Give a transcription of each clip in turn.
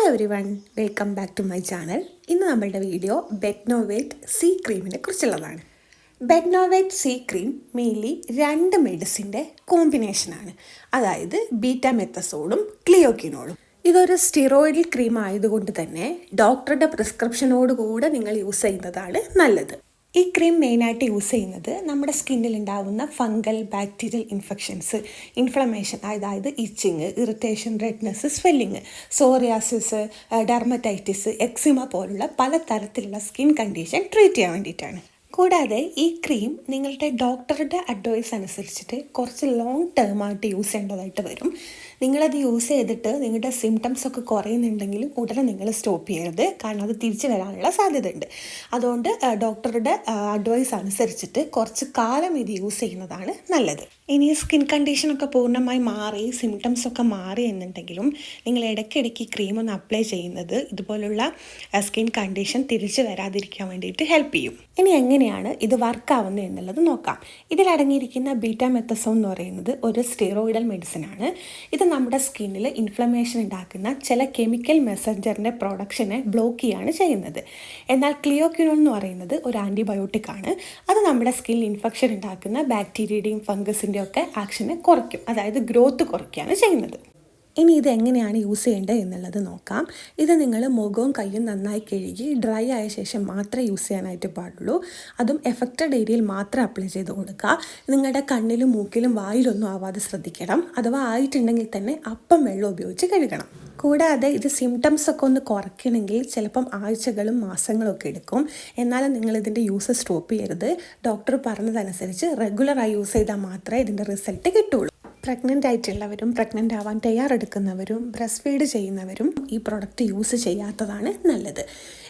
Hello everyone welcome back to my channel ഇന്ന് നമ്മളുടെ video Betnovate C ക്രീമിനെ കുറിച്ചുള്ളതാണ്. ബെഡ്നോവേറ്റ് സി ക്രീം മെയിൻലി രണ്ട് മെഡിസിന്റെ കോമ്പിനേഷനാണ് അതായത് ബീറ്റാമെത്തസോഡും ക്ലിയോക്കിനോളും ഇതൊരു സ്റ്റിറോയിഡൽ ക്രീം ആയതുകൊണ്ട് തന്നെ ഡോക്ടറുടെ പ്രിസ്ക്രിപ്ഷനോട് കൂടെ നിങ്ങൾ യൂസ് ചെയ്യുന്നതാണ് നല്ലത്. ഈ ക്രീം മെയിനായിട്ട് യൂസ് ചെയ്യുന്നത് നമ്മുടെ സ്കിന്നിൽ ഉണ്ടാകുന്ന ഫംഗൽ ബാക്ടീരിയൽ ഇൻഫെക്ഷൻസ് ഇൻഫ്ലമേഷൻ അതായത് itching irritation redness swelling psoriasis dermatitis eczema പോലുള്ള പല തരത്തിലുള്ള സ്കിൻ കണ്ടീഷൻ ട്രീറ്റ് ചെയ്യാൻ വേണ്ടിയിട്ടാണ്. കൂടാതെ ഈ ക്രീം നിങ്ങളുടെ ഡോക്ടറുടെ അഡ്വൈസ് അനുസരിച്ചിട്ട് കുറച്ച് ലോങ് ടേം ആയിട്ട് യൂസ് ചെയ്യേണ്ടതായിട്ട് വരും. നിങ്ങളത് യൂസ് ചെയ്തിട്ട് നിങ്ങളുടെ സിംറ്റംസ് ഒക്കെ കുറയുന്നുണ്ടെങ്കിൽ ഉടനെ നിങ്ങൾ സ്റ്റോപ്പ് ചെയ്യരുത്. കാരണം അത് തിരിച്ചു വരാനുള്ള സാധ്യതയുണ്ട്. അതുകൊണ്ട് ഡോക്ടറുടെ അഡ്വൈസ് അനുസരിച്ചിട്ട് കുറച്ച് കാലം ഇത് യൂസ് ചെയ്യുന്നതാണ് നല്ലത്. ഇനി സ്കിൻ കണ്ടീഷനൊക്കെ പൂർണമായി മാറി സിംറ്റംസ് ഒക്കെ മാറി എന്നുണ്ടെങ്കിലും നിങ്ങൾ ഇടയ്ക്കിടയ്ക്ക് ക്രീം ഒന്ന് അപ്ലൈ ചെയ്യുന്നത് ഇതുപോലുള്ള സ്കിൻ കണ്ടീഷൻ തിരിച്ചു വരാതിരിക്കാൻ വേണ്ടിയിട്ട് ഹെൽപ്പ് ചെയ്യും. ഇനി എങ്ങനെയാണ് ഇത് വർക്കാവുന്നത് എന്നുള്ളത് നോക്കാം. ഇതിലടങ്ങിയിരിക്കുന്ന ബീറ്റാ മെത്തസോൺ എന്ന് പറയുന്നത് ഒരു സ്റ്റീറോയിഡൽ മെഡിസിൻ ആണ്. ഇത് നമ്മുടെ സ്കിന്നിൽ ഇൻഫ്ലമേഷൻ ഉണ്ടാക്കുന്ന ചില കെമിക്കൽ മെസ്സഞ്ചറിന്റെ പ്രൊഡക്ഷനെ ബ്ലോക്ക് ചെയ്യാണ് ചെയ്യുന്നത്. എന്നാൽ ക്ലിയോക്യുനോൾ എന്ന് പറയുന്നത് ഒരു ആന്റിബയോട്ടിക് ആണ്. അത് നമ്മുടെ സ്കിന്നിൽ ഇൻഫെക്ഷൻ ഉണ്ടാക്കുന്ന ബാക്ടീരിയയുടെയും ഫംഗസിന്റെയും ഒക്കെ ആക്ഷനെ കുറയ്ക്കും. അതായത് ഗ്രോത്ത് കുറയ്ക്കുകയാണ് ചെയ്യുന്നത്. ഇനി ഇത് എങ്ങനെയാണ് യൂസ് ചെയ്യേണ്ടത് എന്നുള്ളത് നോക്കാം. ഇത് നിങ്ങൾ മുഖവും കയ്യും നന്നായി കഴുകി ഡ്രൈ ആയ ശേഷം മാത്രമേ യൂസ് ചെയ്യാനായിട്ട് പാടുള്ളൂ. അതും എഫക്റ്റഡ് ഏരിയയിൽ മാത്രം അപ്ലൈ ചെയ്ത് കൊടുക്കുക. നിങ്ങളുടെ കണ്ണിലും മൂക്കിലും വായിലൊന്നും ആവാതെ ശ്രദ്ധിക്കണം. അഥവാ ആയിട്ടുണ്ടെങ്കിൽ തന്നെ അപ്പം വെള്ളം ഉപയോഗിച്ച് കഴുകണം. കൂടാതെ ഇത് സിംറ്റംസ് ഒക്കെ ഒന്ന് കുറയ്ക്കണമെങ്കിൽ ചിലപ്പം ആഴ്ചകളും മാസങ്ങളും ഒക്കെ എടുക്കും. എന്നാലും നിങ്ങൾ ഇതിന്റെ യൂസ് സ്റ്റോപ്പ് ചെയ്യരുത്. ഡോക്ടർ പറഞ്ഞതനുസരിച്ച് റെഗുലറായി യൂസ് ചെയ്താൽ മാത്രമേ ഇതിന്റെ റിസൾട്ട് കിട്ടുള്ളൂ. പ്രഗ്നന്റ് ആയിട്ടുള്ളവരും പ്രഗ്നന്റ് ആവാൻ തയ്യാറെടുക്കുന്നവരും ബ്രസ്റ്റ് ഫീഡ് ചെയ്യുന്നവരും ഈ പ്രൊഡക്റ്റ് യൂസ് ചെയ്യാത്തതാണ് നല്ലത്.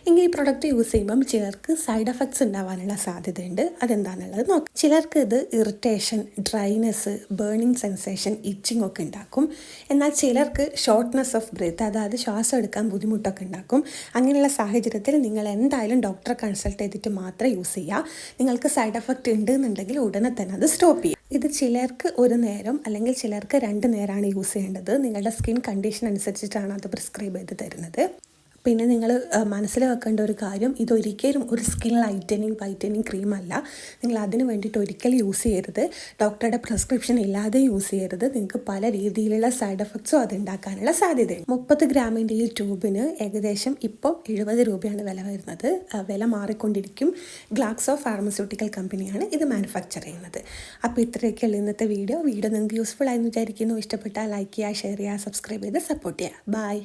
എങ്കിൽ ഈ പ്രൊഡക്റ്റ് യൂസ് ചെയ്യുമ്പം ചിലർക്ക് സൈഡ് എഫക്ട്സ് ഉണ്ടാവാനുള്ള സാധ്യതയുണ്ട്. അതെന്താണെന്നുള്ളത് നോക്കാം. ചിലർക്ക് ഇത് irritation dryness burning sensation itching ഒക്കെ ഉണ്ടാക്കും. എന്നാൽ ചിലർക്ക് ഷോർട്ട്നെസ് ഓഫ് ബ്രീത്ത് അതായത് ശ്വാസം എടുക്കാൻ ബുദ്ധിമുട്ടൊക്കെ ഉണ്ടാക്കും. അങ്ങനെയുള്ള സാഹചര്യത്തിൽ നിങ്ങൾ എന്തായാലും ഡോക്ടറെ കൺസൾട്ട് ചെയ്തിട്ട് മാത്രം യൂസ് ചെയ്യുക. നിങ്ങൾക്ക് സൈഡ് എഫക്റ്റ് ഉണ്ട് എന്നുണ്ടെങ്കിൽ ഉടനെ തന്നെ അത് സ്റ്റോപ്പ് ചെയ്യുക. ഇത് ചിലർക്ക് ഒരു നേരം അല്ലെങ്കിൽ ചിലർക്ക് രണ്ട് നേരമാണ് യൂസ് ചെയ്യേണ്ടത്. നിങ്ങളുടെ സ്കിൻ കണ്ടീഷൻ അനുസരിച്ചിട്ടാണ് അത് പ്രിസ്ക്രൈബ് ചെയ്ത് തരുന്നത്. പിന്നെ നിങ്ങൾ മനസ്സിൽ വെക്കേണ്ട ഒരു കാര്യം ഇതൊരിക്കലും ഒരു സ്കിൻ ലൈറ്റനിങ് വൈറ്റനിങ് ക്രീം അല്ല നിങ്ങൾ അതിന് വേണ്ടിയിട്ട് ഒരിക്കൽ യൂസ് ചെയ്യരുത്. ഡോക്ടറുടെ പ്രിസ്ക്രിപ്ഷൻ ഇല്ലാതെ യൂസ് ചെയ്യരുത്. നിങ്ങൾക്ക് പല രീതിയിലുള്ള സൈഡ് എഫക്ട്സും അത് ഉണ്ടാക്കാനുള്ള സാധ്യതയുണ്ട്. മുപ്പത് ഗ്രാമിന്റെ ഈ ട്യൂബിന് ഏകദേശം ഇപ്പോൾ എഴുപത് രൂപയാണ് വില വരുന്നത്. വില മാറിക്കൊണ്ടിരിക്കും. ഗ്ലാക്സോ ഫാർമസ്യൂട്ടിക്കൽ കമ്പനിയാണ് ഇത് മാനുഫാക്ചർ ചെയ്യുന്നത്. അപ്പോൾ ഇത്രയൊക്കെയുള്ള ഇന്നത്തെ വീഡിയോ. വീഡിയോ നിങ്ങൾക്ക് യൂസ്ഫുൾ ആയെന്ന് വിചാരിക്കുന്നു. ഇഷ്ടപ്പെട്ടാൽ ലൈക്ക് ചെയ്യുക ഷെയർ ചെയ്യുക സബ്സ്ക്രൈബ് ചെയ്ത് സപ്പോർട്ട് ചെയ്യുക. ബൈ.